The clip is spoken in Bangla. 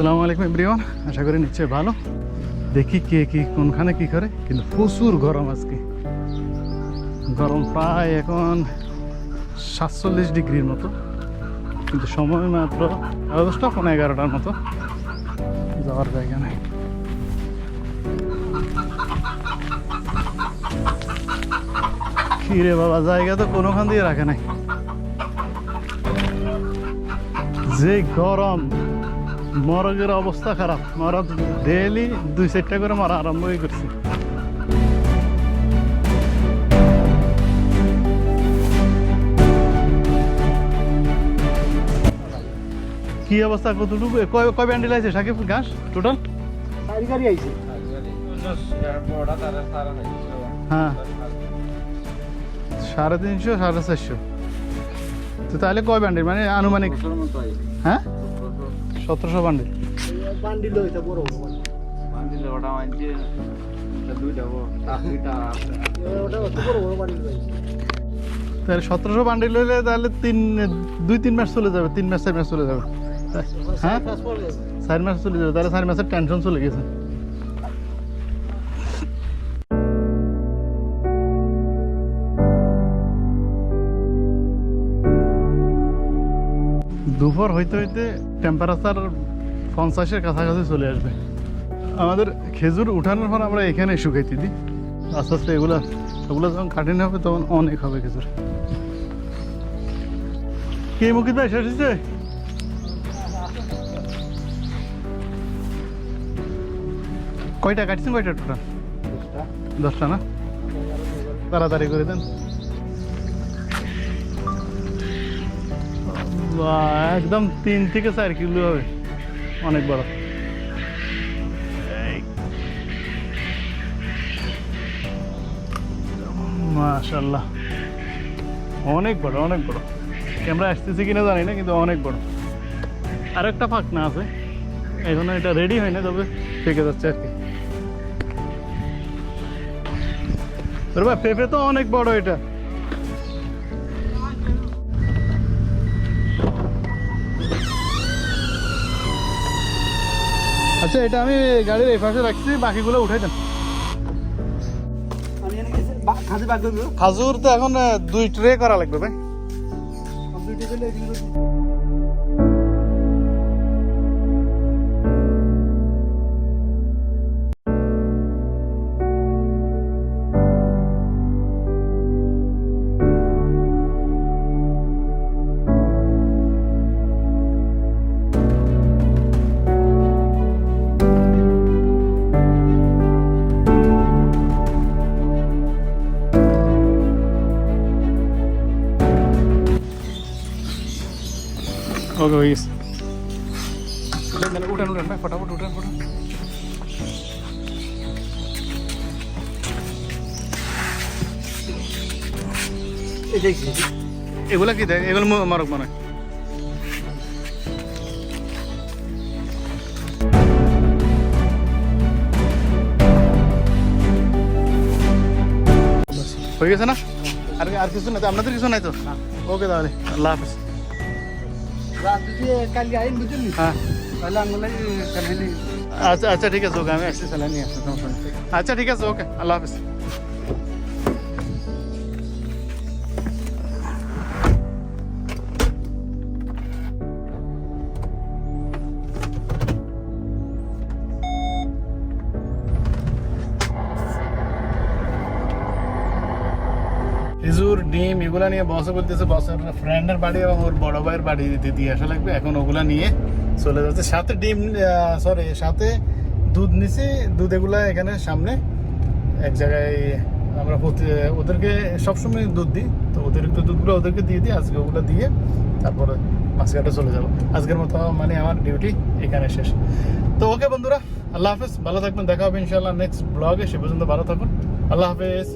আসসালামু আলাইকুম, এভরিওয়ান। আশা করি নিশ্চয়ই ভালো। দেখি কে কি, কোনখানে কি করে, কিন্তু প্রচুর গরম আজকে। গরম প্রায় এখন সাতচল্লিশ ডিগ্রির মতো। কিন্তু সময় মাত্র দশটা পনেরো এগারোটার মতো। যাওয়ার জায়গা নেই। রে বাবা, জায়গা তো কোনোখান দিয়ে রাখে নাই। যে গরম। মরগের অবস্থা খারাপ। মরা ডেলি দুই চারটা করে মারা আরম্ভই করছে কি অবস্থা কতটুকু? কয় ব্যান্ডেল আছে? সাকিব ঘাস? টোটাল চারি গাড়ি আইছে। হ্যাঁ। সাড়ে তিনশো সাড়ে চারশো। তো তাহলে কয় ব্যান্ডেল? মানে আনুমানিক? হ্যাঁ? সতেরোশো বান্ডেল। বান্ডিল হইছে বড় বড় বান্ডিল। ওটা অত বড় বড় বান্ডিল হইছে তাহলে সতেরোশো বান্ডিল হইলে তাহলে তিন দুই তিন মাস চলে যাবে তিন মাস চার মাস চলে যাবে। হ্যাঁ? চার মাস চলে যাবে তাহলে চার মাসের টেনশন চলে গেছে। দুপুর হইতে হইতে টেম্পারেচার পঞ্চাশের কাছাকাছি চলে আসবে। আমাদের খেজুর উঠানোর পর আমরা এখানে শুকাইতে দিই। আস্তে আস্তে এগুলো এগুলো যখন কাঠিন্য হবে তখন অনেক হবে খেজুর। কে মুকিত ভাই হয়েছে? কয়টা, কাটছেন কয়টা টোটাল? দশটা না? তাড়াতাড়ি করে দেন। একদম তিন থেকে চার কিলো হবে। অনেক বড়। এই। মাশাল্লাহ অনেক বড় অনেক বড়। ক্যামেরা আসতেছে কিনা জানি না কিন্তু অনেক বড়। আর একটা ফাঁকনা আছে। এখনও এটা রেডি হয় না তবে পেকে যাচ্ছে আর কি। ভাই পেঁপে তো অনেক বড় এটা। আচ্ছা এটা আমি গাড়ির এই পাশে রাখছি, বাকিগুলো উঠাই দেন। খাজুর তো এখন দুই ট্রে করা লাগবে, ভাই। দুই হয়ে ওকে হয়ে গেছে উঠান উঠান ভাই ফটাফট উঠান ফটাফট এগুলা কি দেয় এগুলো মারক মনে হয়। হয়ে গেছে না? আর আর কিছু নাই তো আপনাদের কিছু নাই তো? ওকে তাহলে। আল্লাহ হাফিজ। রাত যদি কালি আইন বুঝলি হ্যাঁ তাহলে আঙ্গুলে কালি আচ্ছা আচ্ছা ঠিক আছে ওকে আমি আসছি স্যালাইন নিয়ে আসছি খেজুর, ডিম, এগুলা নিয়ে বসে বলতেছে বসের ফ্রেন্ডের বাড়ি এবং ওর বড় ভাইয়ের বাড়ি দিয়ে আসা লাগবে। এখন ওগুলা নিয়ে চলে যাচ্ছে। সাথে ডিম সরি সাথে দুধ নিছি। দুধ এগুলা এখানে সামনে এক জায়গায় আমরা ওদেরকে সবসময় দুধ দিই। তো অতিরিক্ত দুধগুলো ওদেরকে দিয়ে দিই। আজকে ওগুলো দিয়ে তারপরে মাছঘাটে চলে যাব। আজকের মতো মানে আমার ডিউটি এখানে শেষ। তো ওকে বন্ধুরা, আল্লাহ হাফেজ। ভালো থাকবেন। দেখা হবে ইনশাল্লাহ নেক্সট ব্লগে সে পর্যন্ত ভালো থাকুন। আল্লাহ হাফেজ।